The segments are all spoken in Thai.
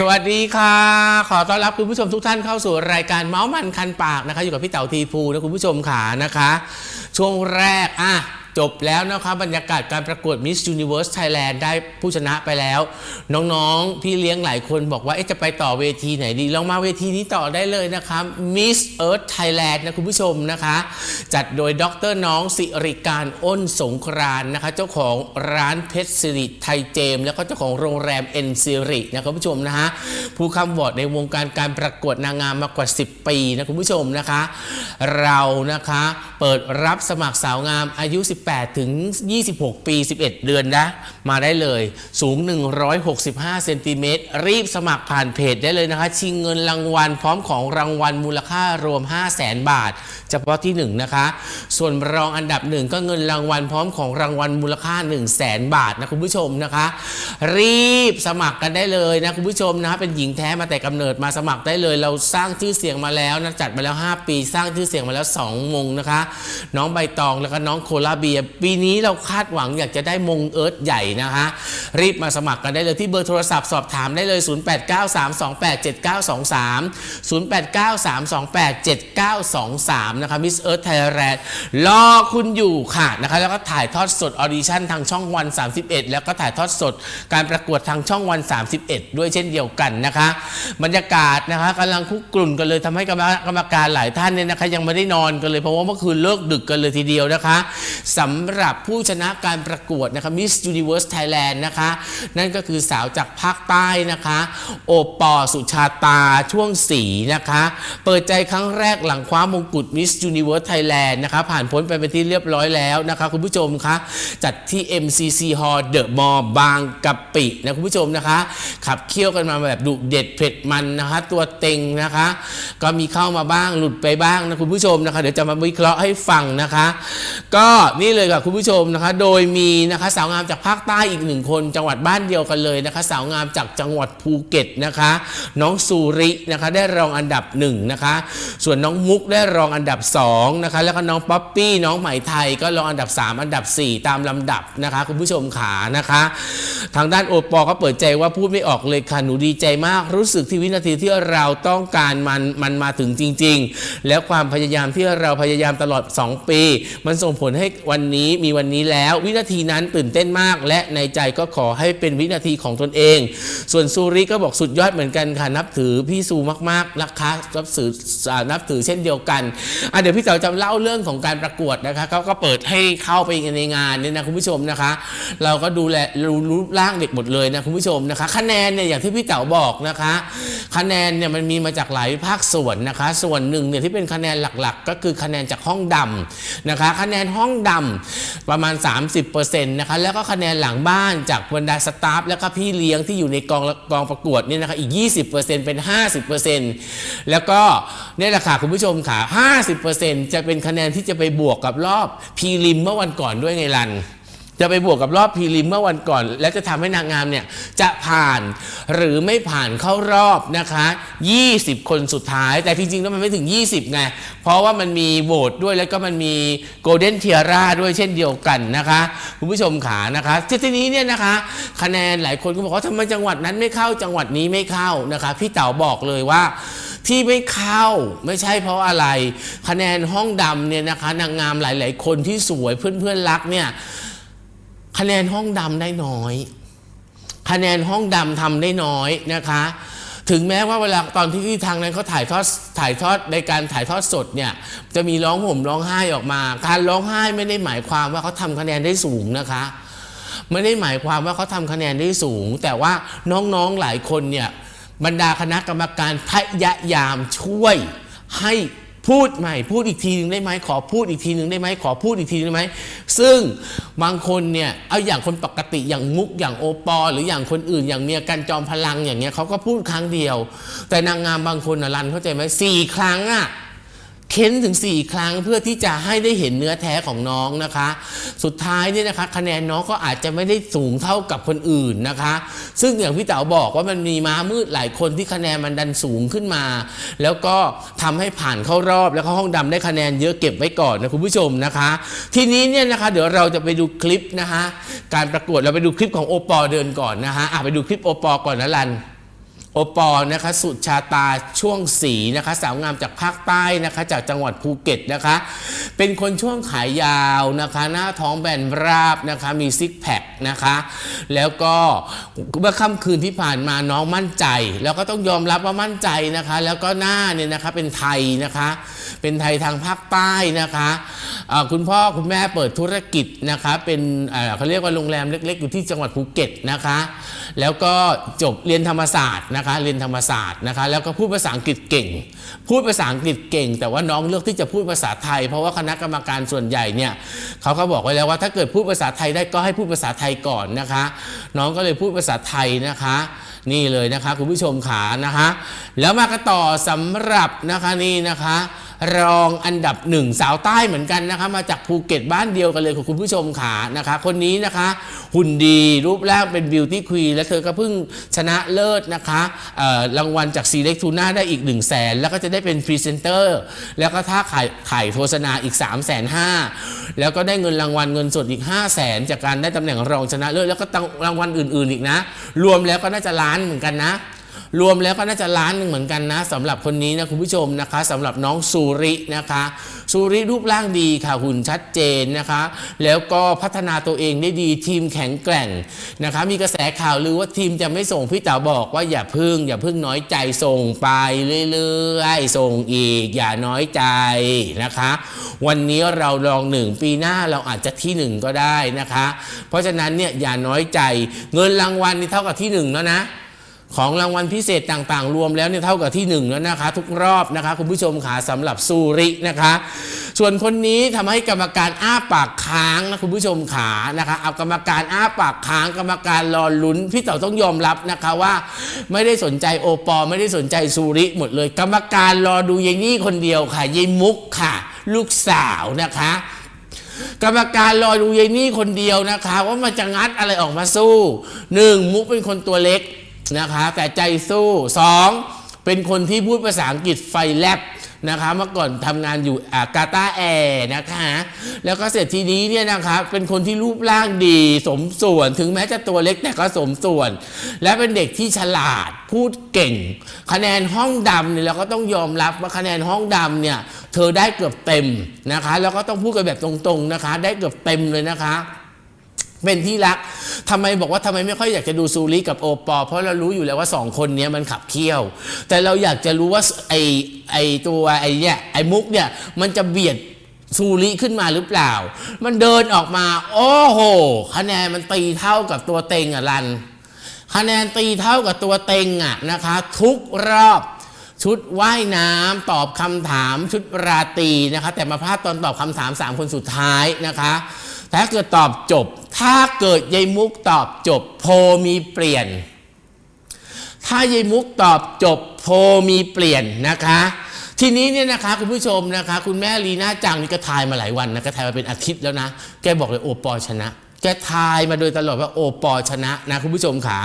สวัสดีค่ะ ขอต้อนรับคุณผู้ชมทุกท่านเข้าสู่รายการเมาส์มันคันปากนะคะ อยู่กับพี่เต๋าทีฟูนะคุณผู้ชมขานะคะ ช่วงแรกอะ จบแล้วนะคะบรรยากาศการประกวด Miss Universe Thailand ได้ผู้ชนะไปแล้ว น้องๆ พี่เลี้ยงหลายคนบอกว่าจะไปต่อเวทีไหนดี ลองมาเวทีนี้ต่อได้เลยนะคะ Miss Earth Thailand นะคุณผู้ชมนะคะ จัดโดยดรน้องสิริการอ้นสงกรานนะคะ เจ้าของร้านเพชรสิริไทยเจม แล้วก็เจ้าของโรงแรมเอ็นซิรินะคุณผู้ชมนะคะผู้คำวอร์ดในวงการการประกวดนางงามมากกว่า 10 ปีนะคุณผู้ชมนะคะ เรานะคะเปิดรับสมัครสาวงามอายุ 18ถึง 26 ปี 11 เดือนนะ มาได้เลย สูง 165 เซนติเมตร รีบสมัครผ่านเพจได้เลยนะคะ ชิงเงินรางวัลพร้อมของรางวัลมูลค่ารวม 5 0 0แสนบาท เฉพาะที่ 1 นะคะ ส่วนรองอันดับหนึ่งก็เงินรางวัลพร้อมของรางวัลมูลค่า 1 0 0 0 0แสนบาทนะคุณผู้ชมนะคะ รีบสมัครกันได้เลยนะคุณผู้ชมนะะเป็นหญิงแท้มาแต่กำเนิดมาสมัครได้เลย เราสร้างชื่อเสียงมาแล้วนะจัดมาแล้ว 5 ปี สร้างชื่อเสียงมาแล้ว 2 มงนะคะ น้องใบตองแล้วก็น้องโคลาเบียปีนี้เราคาดหวังอยากจะได้มงเอิร์ธใหญ่นะคะรีบมาสมัครกันได้เลยที่เบอร์โทรศัพท์สอบถามได้เลย 0893287923 0893287923 นะคะมิสเอิร์ธไทยแลนด์รอคุณอยู่ค่ะนะคะแล้วก็ถ่ายทอดสดออดิชั่นทางช่องวัน 31 แล้วก็ถ่ายทอดสดการประกวดทางช่องวัน 31 ด้วยเช่นเดียวกันนะคะ บรรยากาศนะคะกำลังคุกกลุ่นกันเลยทำให้กรรมการหลายท่านเนี่ยนะคะยังไม่ได้นอนกันเลยเพราะว่าเมื่อคืนเลิกดึกกันเลยทีเดียวนะคะสำหรับผู้ชนะการประกวดนะคะ Miss Universe Thailand นะคะ นั่นก็คือสาวจากภาคใต้นะคะ โอปอสุชาตาช่วงสีนะคะ เปิดใจครั้งแรกหลังคว้ามงกุฎ Miss Universe Thailand นะคะผ่านพ้นไปเป็นที่เรียบร้อยแล้วนะคะ คุณผู้ชมคะจัดที่ MCC Hall The Mall บางกะปินะคุณผู้ชมนะคะ ขับเคี่ยวกันมาแบบดุเด็ดเผ็ดมันนะคะ ตัวเต็งนะคะ ก็มีเข้ามาบ้างหลุดไปบ้างนะคุณผู้ชมนะคะ เดี๋ยวจะมาวิเคราะห์ให้ฟังนะคะ ก็นี่เลยค่ะคุณผู้ชมนะคะ โดยมีนะคะสาวงามจากภาคใต้อีกหนึ่งคน จังหวัดบ้านเดียวกันเลยนะคะ สาวงามจากจังหวัดภูเก็ตนะคะ น้องสุรินะคะได้รองอันดับหนึ่งนะคะส่วนน้องมุกได้รองอันดับสองนะคะแล้วก็น้องป๊อปปี้น้องไหมไทยก็รองอันดับสามอันดับสี่ตามลำดับนะคะ คุณผู้ชมขานะคะ ทางด้านโอปอก็เปิดใจว่าพูดไม่ออกเลยค่ะหนูดีใจมากรู้สึกที่วินาทีที่เราต้องการมันมันมาถึงจริง ๆ แล้วความพยายามที่เราพยายามตลอด 2 ปี มันส่งผลให้วันนี้มีวันนี้แล้ว วินาทีนั้นตื่นเต้นมาก และในใจก็ขอให้เป็นวินาทีของตนเอง ส่วนซูริก็บอกสุดยอดเหมือนกันค่ะนับถือพี่ซูมากๆนะคะนับถืออ่านับถือเช่นเดียวกันอะเดี๋ยวพี่เต๋อจะเล่าเรื่องของการประกวดนะคะเขาก็เปิดให้เข้าไปในงานเนี่ยนะคุณผู้ชมนะคะ เราก็ดูแลรู้รูปร่างเด็กหมดเลยนะคุณผู้ชมนะคะ คะแนนเนี่ยอย่างที่พี่เต๋อบอกนะคะ คะแนนเนี่ยมันมีมาจากหลายภาคส่วนนะคะ ส่วนหนึ่งเนี่ยที่เป็นคะแนนหลักๆ ก็คือคะแนนจากห้องดำนะคะ คะแนนห้องดำประมาณ 30%นะคะแล้วก็คะแนนหลังบ้านจากบรรดาสตาฟแล้วก็พี่เลี้ยงที่อยู่ในกองกองประกวดเนี่ยนะคะอีก 20%เป็น 50%แล้วก็เนี่ยแหละค่ะคุณผู้ชมค่ะ 50%จะเป็นคะแนนที่จะไปบวกกับรอบพรีลิมเมื่อวันก่อนด้วยไงลัน จะไปบวกกับรอบพรีลิมเมื่อวันก่อน และจะทำให้นางงามเนี่ยจะผ่านหรือไม่ผ่านเข้ารอบนะคะ 20 คนสุดท้าย แต่จริงๆแล้วมันไม่ถึง 20 ไง เพราะว่ามันมีโหวตด้วยแล้วก็มันมีโกลเด้นเทียร่าด้วยเช่นเดียวกันนะคะคุณผู้ชมขานะคะทีทีนี้เนี่ยนะคะ คะแนนหลายคนก็บอกว่าทำไมจังหวัดนั้นไม่เข้าจังหวัดนี้ไม่เข้านะคะ พี่เต๋าบอกเลยว่าที่ไม่เข้าไม่ใช่เพราะอะไร คะแนนห้องดำเนี่ยนะคะ นางงามหลาย ๆ คนที่สวยเพื่อนๆรักเนี่ย คะแนนห้องดำได้น้อย คะแนนห้องดำทำได้น้อยนะคะ ถึงแม้ว่าเวลาตอนที่ทางนั้นเขาถ่ายทอดถ่ายทอดในการถ่ายทอดสดเนี่ยจะมีร้องห่มร้องไห้ออกมา การร้องไห้ไม่ได้หมายความว่าเขาทำคะแนนได้สูงนะคะไม่ได้หมายความว่าเขาทำคะแนนได้สูง แต่ว่าน้องๆหลายคนเนี่ยบรรดาคณะกรรมการพยายามช่วยให้ พูดใหม่ พูดอีกทีหนึ่งได้ไหมขอพูดอีกทีหนึ่งได้ไหมขอพูดอีกทีหนึงได้ไหมซึ่งบางคนเนี่ยเอาอย่างคนปกติอย่างมุกอย่างโอปอ หรืออย่างคนอื่น อย่างเมียกันจอมพลังอย่างเงี้ยเขาก็พูดครั้งเดียว แต่นางงามบางคนนะรันเข้าใจไหมสี่ครั้งอะ เค้นถึง 4 ครั้งเพื่อที่จะให้ได้เห็นเนื้อแท้ของน้องนะคะ สุดท้ายเนี่ยนะคะ คะแนนน้องก็อาจจะไม่ได้สูงเท่ากับคนอื่นนะคะ ซึ่งอย่างพี่เต๋าบอกว่ามันมีม้ามืดหลายคนที่คะแนนมันดันสูงขึ้นมา แล้วก็ทำให้ผ่านเข้ารอบแล้วก็ห้องดำได้คะแนนเยอะเก็บไว้ก่อนนะคุณผู้ชมนะคะ ทีนี้เนี่ยนะคะเดี๋ยวเราจะไปดูคลิปนะคะการประกวดเราไปดูคลิปของโอปอลเดินก่อนนะคะะไปดูคลิปโอปอลก่อนนะลัน โอปอล์นะคะสุชาตาช่วงสีนะคะสาวงามจากภาคใต้นะคะจากจังหวัดภูเก็ตนะคะ เป็นคนช่วงขายยาวนะคะ หน้าท้องแบนราบนะคะมีซิกแพคนะคะ แล้วก็เมื่อค่ำคืนที่ผ่านมาน้องมั่นใจ แล้วก็ต้องยอมรับว่ามั่นใจนะคะ แล้วก็หน้าเนี่ยนะคะเป็นไทยนะคะ เป็นไทยทางภาคใต้นะคะคุณพ่อคุณแม่เปิดธุรกิจนะคะเป็นเขาเรียกว่าโรงแรมเล็ก ๆ อยู่ที่จังหวัดภูเก็ตนะคะ แล้วก็จบเรียนธรรมศาสตร์นะคะเรียนธรรมศาสตร์นะคะแล้วก็พูดภาษาอังกฤษเก่ง พูดภาษาอังกฤษเก่ง แต่ว่าน้องเลือกที่จะพูดภาษาไทย เพราะว่าคณะกรรมการส่วนใหญ่เนี่ยเขาก็บอกไว้แล้วว่าถ้าเกิดพูดภาษาไทยได้ก็ให้พูดภาษาไทยก่อนนะคะ น้องก็เลยพูดภาษาไทยนะคะ นี่เลยนะคะคุณผู้ชมขานะคะ แล้วมากันต่อสำหรับนะคะนี่นะคะ รองอันดับหนึ่งสาวใต้เหมือนกันนะคะ มาจากภูเก็ตบ้านเดียวกันเลยคุณผู้ชมขานะคะ คนนี้นะคะ หุ่นดีรูปร่างเป็นบิวตี้ควีนและเธอก็เพิ่งชนะเลิศนะคะรางวัลจากซีเล็กทูน่าได้อีก1 0 0 0 0แสนแล้วก็จะได้เป็นพรีเซนเตอร์แล้วก็ถ้าขายขายโฆษณาอีก 3 5 0 0 0 0แล้วก็ได้เงินรางวัลเงินสดอีก 5 0 0แสนจากการได้ตำแหน่งรองชนะเลิศแล้วก็รางวัลอื่น ๆ อีกนะ รวมแล้วก็น่าจะล้านเหมือนกันนะ รวมแล้วก็น่าจะล้านหนึ่งเหมือนกันนะสำหรับคนนี้นะคุณผู้ชมนะคะสำหรับน้องซูรินะคะซูริรูปร่างดีค่ะหุ่นชัดเจนนะคะ แล้วก็พัฒนาตัวเองได้ดีทีมแข็งแกร่งนะคะ มีกระแสข่าวลือว่าทีมจะไม่ส่งพี่เต๋าบอกว่าอย่าพึ่ง อย่าพึ่งน้อยใจส่งไปเรื่อยๆส่งอีก อย่าน้อยใจนะคะ วันนี้เราลองหนึ่งปีหน้าเราอาจจะที่หนึ่งก็ได้นะคะ เพราะฉะนั้นเนี่ยอย่าน้อยใจเงินรางวัลนี่เท่ากับที่หนึ่งแล้วนะ ของรางวัลพิเศษต่างๆ รวมแล้วเนี่ยเท่ากับที่หนึ่งแล้วนะคะ ทุกรอบนะคะ คุณผู้ชมขาสำหรับซูรินะคะ ส่วนคนนี้ทำให้กรรมการอ้าปากค้างนะคุณผู้ชมขานะคะ เอากรรมการอ้าปากค้างกรรมการรอลุ้นพี่เต๋อต้องยอมรับนะคะว่า ไม่ได้สนใจโอปอล์ไม่ได้สนใจซูริหมดเลย กรรมการรอดูยายนี่คนเดียวค่ะยายมุกค่ะ ลูกสาวนะคะกรรมการรอดูยายนี่คนเดียวนะคะ ว่ามันจะงัดอะไรออกมาสู้หนึ่งมุกเป็นคนตัวเล็ก นะคะแต่ใจสู้สองเป็นคนที่พูดภาษาอังกฤษไฟแลบนะคะเมื่อก่อนทำงานอยู่อากาตาแอร์นะคะแล้วก็เสร็จทีนี้เนี่ยนะคะเป็นคนที่รูปร่างดีสมส่วน ถึงแม้จะตัวเล็กแต่ก็สมส่วน และเป็นเด็กที่ฉลาดพูดเก่ง คะแนนห้องดำเนี่ยเราก็ต้องยอมรับว่าคะแนนห้องดำเนี่ยเธอได้เกือบเต็มนะคะแล้วก็ต้องพูดกันแบบตรงๆนะคะ ได้เกือบเต็มเลยนะคะ เป็นที่รักทำไมบอกว่าทำไมไม่ค่อยอยากจะดูซูริกับโอปอ เพราะเรารู้อยู่แล้วว่าสองคนนี้มันขับเคี่ยว แต่เราอยากจะรู้ว่าไอไอตัวไอเนี่ยไอมุกเนี่ยมันจะเบียดซูริขึ้นมาหรือเปล่า มันเดินออกมา โอ้โห คะแนนมันตีเท่ากับตัวเต็งอะรัน คะแนนตีเท่ากับตัวเต็งอะนะคะ ทุกรอบชุดว่ายน้ำตอบคำถามชุดราตรีนะคะ แต่มาพลาดตอนตอบคำถาม 3 คนสุดท้ายนะคะ ถ้าเกิดตอบจบ ถ้าเกิดยายมุกตอบจบ โพมีเปลี่ยน ถ้ายายมุกตอบจบ โพมีเปลี่ยนนะคะ ทีนี้เนี่ยนะคะคุณผู้ชมนะคะ คุณแม่ลีน่าจังนี่ก็ทายมาหลายวันนะก็ทายมาเป็นอาทิตย์แล้วนะ แกบอกเลยโอปอชนะ แกทายมาโดยตลอดว่าโอปอชนะนะคุณผู้ชมขา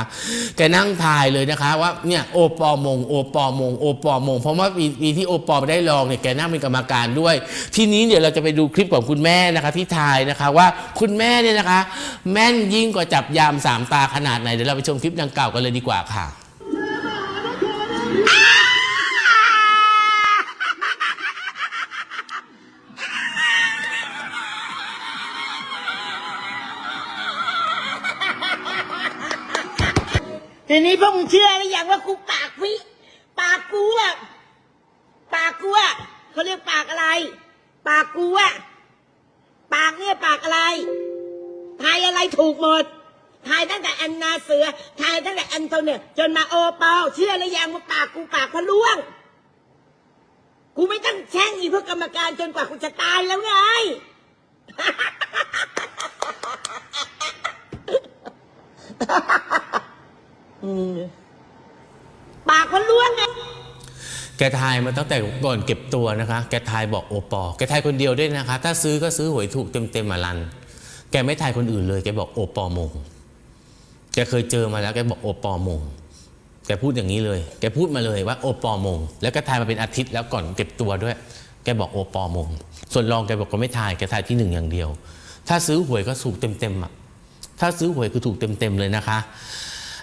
แกนั่งทายเลยนะคะ ว่าเนี่ยโอปอมง โอปอมง โอปอมง เพราะว่าปีปีที่โอปอไได้รองเนี่ยแกนั่งเป็นกรรมการด้วย ทีนี้เดี๋ยวเราจะไปดูคลิปของคุณแม่นะคะ ที่ทายนะคะว่าคุณแม่เนี่ยนะคะ แม่นยิ่งกว่าจับยามสามตาขนาดไหนเดี๋ยวเราไปชมคลิปดังกล่าวกันเลยดีกว่าค่ะ ทีนี้พวกมึงเชื่อหรือยังว่ากูปากวิปากกูอะปากกูอะเขาเรียกปากอะไร ปากกูอะปากเนี่ยปากอะไรทายอะไรถูกหมดทายตั้งแต่แอนนาเสือทายตั้งแต่แอนโทเนียจนมาโอเปอลเชื่อหรือยังว่าปากกูปากพะล่วง กูไม่ต้องแช่งอีพวกกรรมการจนกว่ากูจะตายแล้วไง ปากพะล่วงไงแกทายมาตั้งแต่ก่อนเก็บตัวนะคะ แกทายบอกโอปอ แกทายคนเดียวด้วยนะคะ ถ้าซื้อก็ซื้อหวยถูกเต็มๆมาลัน แกไม่ทายคนอื่นเลย แกบอกโอปอมง แกเคยเจอมาแล้ว แกบอกโอปอมง แกพูดอย่างนี้เลย แกพูดมาเลยว่าโอปอมง แล้วก็ทายมาเป็นอาทิตย์แล้วก่อนเก็บตัวด้วย แกบอกโอปอมง ส่วนรองแกบอกก็ไม่ทาย แกทายที่หนึ่งอย่างเดียว ถ้าซื้อหวยก็ถูกเต็มๆอะ ถ้าซื้อหวยคือถูกเต็มๆเลยนะคะ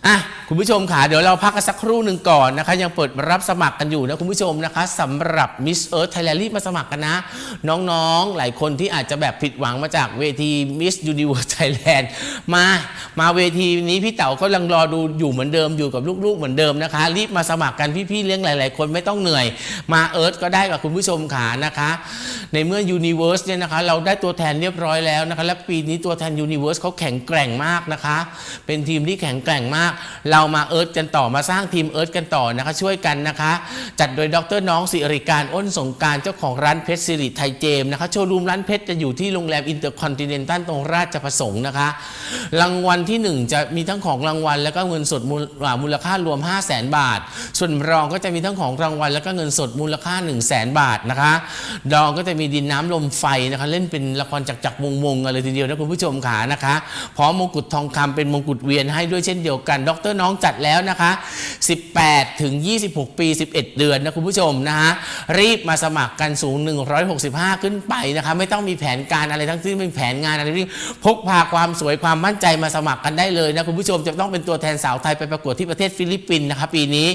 อะคุณผู้ชมค่ะเดี๋ยวเราพักกันสักครู่หนึ่งก่อนนะคะ ยังเปิดรับสมัครกันอยู่นะคุณผู้ชมนะคะสำหรับ Miss Earth Thailand รีบมาสมัครกันนะ น้องๆ หลายคนที่อาจจะแบบผิดหวังมาจากเวที Miss Universe Thailand มามาเวทีนี้พี่เต๋าก็ยังรอดูอยู่เหมือนเดิมอยู่กับลูกๆ เหมือนเดิมนะคะ รีบมาสมัครกันพี่ๆเลี้ยงหลาย ๆ คนไม่ต้องเหนื่อย มาเอิร์ธก็ได้กับคุณผู้ชมขานะคะ ในเมื่อ Universe เนี่ยนะคะ เราได้ตัวแทนเรียบร้อยแล้วนะคะและปีนี้ตัวแทน Universe เขาแข็งแกร่งมากนะคะ เป็นทีมที่แข็งแกร่งมากเรามาเอิร์ธกันต่อมาสร้างทีมเอิร์ธกันต่อนะคะ ช่วยกันนะคะ จัดโดยดรน้องสิริการอ้นสงการเจ้าของร้านเพชรสิริไทยเจมส์นะคะโชว์รูมร้านเพชรจะอยู่ที่โรงแรมอินเตอร์คอนติเนนตัลตรงราชประสงค์นะคะ รางวัลที่ 1 จะมีทั้งของรางวัล แล้วก็เงินสดมูลมูลค่ารวม 5 0 0แสนบาท ส่วนรองก็จะมีทั้งของรางวัล แล้วก็เงินสดมูลค่า 1 0 0 0 0แสนบาทนะคะดองก็จะมีดินน้ำลมไฟนะคะเล่นเป็นละครจักจักรวงวงๆกันเลยทีเดียวนะคุณผู้ชมขานะคะพร้อมมงกุฎทองคำเป็นมงกุฎเวียนให้ด้วยเช่นเดียวกันดรน้องจัดแล้วนะคะ 18 ถึง 26 ปี 11 เดือนนะคุณผู้ชมนะฮะรีบมาสมัครกันสูง 165 ขึ้นไปนะคะไม่ต้องมีแผนการอะไรทั้งสิ้นไม่มีแผนงานอะไรทั้งสิ้นพกพาความสวยความมั่นใจมาสมัครกันได้เลยนะคุณผู้ชมจะต้องเป็นตัวแทนสาวไทยไปประกวดที่ประเทศฟิลิปปินส์นะคะปีนี้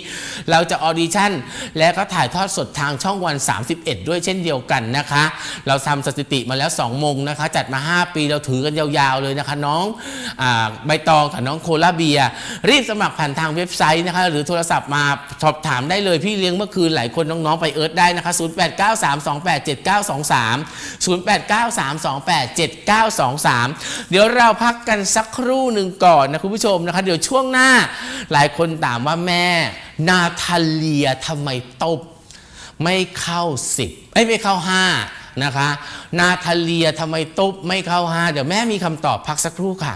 เราจะออดิชั่น และก็ถ่ายทอดสดทางช่องวัน 31 ด้วยเช่นเดียวกันนะคะ เราทำสถิติมาแล้ว 2 มงนะคะ จัดมา 5 ปีเราถือกันยาวๆเลยนะคะ น้องอใบตองกับน้องโคลาเบียรีบสมัครผ่านทางเว็บไซต์นะคะหรือโทรศัพท์มาสอบถามได้เลยพี่เลี้ยงเมื่อคืนหลายคนน้องๆไปเอิร์ธได้นะคะ 0893287923 0893287923 เดี๋ยวเราพักกันสักครู่หนึ่งก่อนนะคุณผู้ชมนะคะ เดี๋ยวช่วงหน้าหลายคนถามว่าแม่นาทาเลียทำไมตบไม่เข้า 10เอ้ยไม่เข้า 5 นะคะ นาทาเลียทำไมตบไม่เข้า 5 เดี๋ยวแม่มีคำตอบพักสักครู่ค่ะ